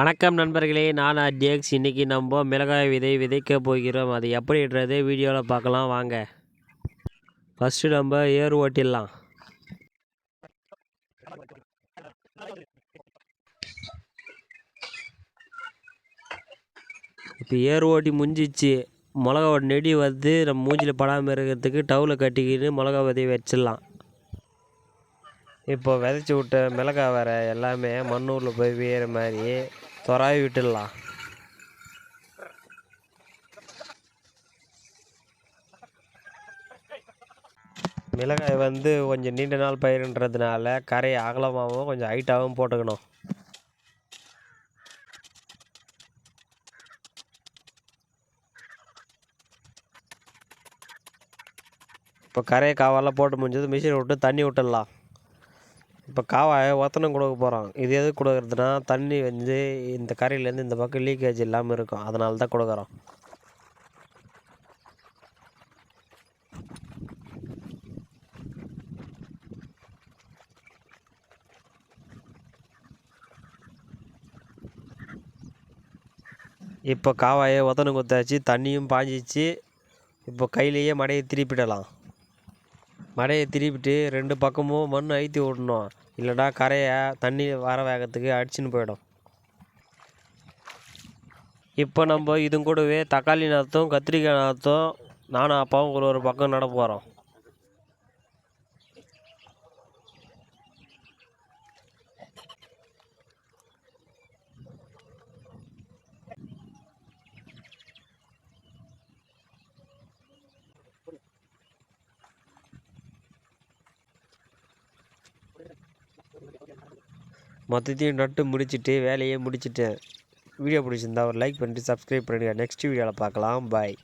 வணக்கம் நண்பர்களே நான் அஜேக்ஸ். இன்றைக்கி நம்ம மிளகாய் விதை விதைக்க போகிறோம். அது எப்படின்றது வீடியோவில் பார்க்கலாம். வாங்க. ஃபஸ்ட்டு நம்ம ஏர் ஓட்டிடலாம். இப்போ ஏர் ஓட்டி முடிஞ்சிச்சு. மிளகாவோட நெடி வந்து நம்ம மூஞ்சில் படாமல் இருக்கிறதுக்கு டவுல கட்டிக்கின்னு மிளகா விதைய வச்சிடலாம். இப்போ விதைச்சி விட்ட மிளகாய் வர எல்லாமே மண்ணூரில் போய் வேறு மாதிரி துறாவி விட்டுடலாம் மிளகாய் வந்து கொஞ்சம் நீண்ட நாள் பயிருன்றதுனால கரையை அகலமாகவும் கொஞ்சம் ஹைட்டாகவும் போட்டுக்கணும் இப்போ கரையை காவெல்லாம் போட்டு முடிஞ்சது மிஷினை விட்டு தண்ணி விட்டுடலாம் இப்போ காவாயை ஒத்தனம் கொடுக்க போகிறோம் இது எது கொடுக்குறதுனா தண்ணி வந்து இந்த கரையிலேருந்து இந்த பக்கம் லீக்கேஜ் இல்லாமல் இருக்கும். அதனால தான் கொடுக்குறோம். இப்போ காவாயை ஒத்தனம் குத்தாச்சு தண்ணியும் பாஞ்சிச்சு. இப்போ கையிலேயே மடையை திருப்பிடலாம். மடையை திருப்பிட்டு ரெண்டு பக்கமும் மண் அழுத்தி விடணும். இல்லைடா கரையை தண்ணி வர வேகத்துக்கு அடிச்சுன்னு போயிடும். இப்போ நம்ம இதுங்கூடவே தக்காளி நாற்றும் கத்திரிக்காய் நாற்றும் நானும் அப்பாவும் ஒரு ஒரு பக்கம் நட போகிறோம் மொத்தத்தையும் நட்டு முடிச்சுட்டு வேலையை முடிச்சிட்டேன் வீடியோ பிடிச்சிருந்தா ஒரு லைக் பண்ணிட்டு சப்ஸ்கிரைப் பண்ணிடுங்க. நெக்ஸ்ட் வீடியோவில் பார்க்கலாம். பாய்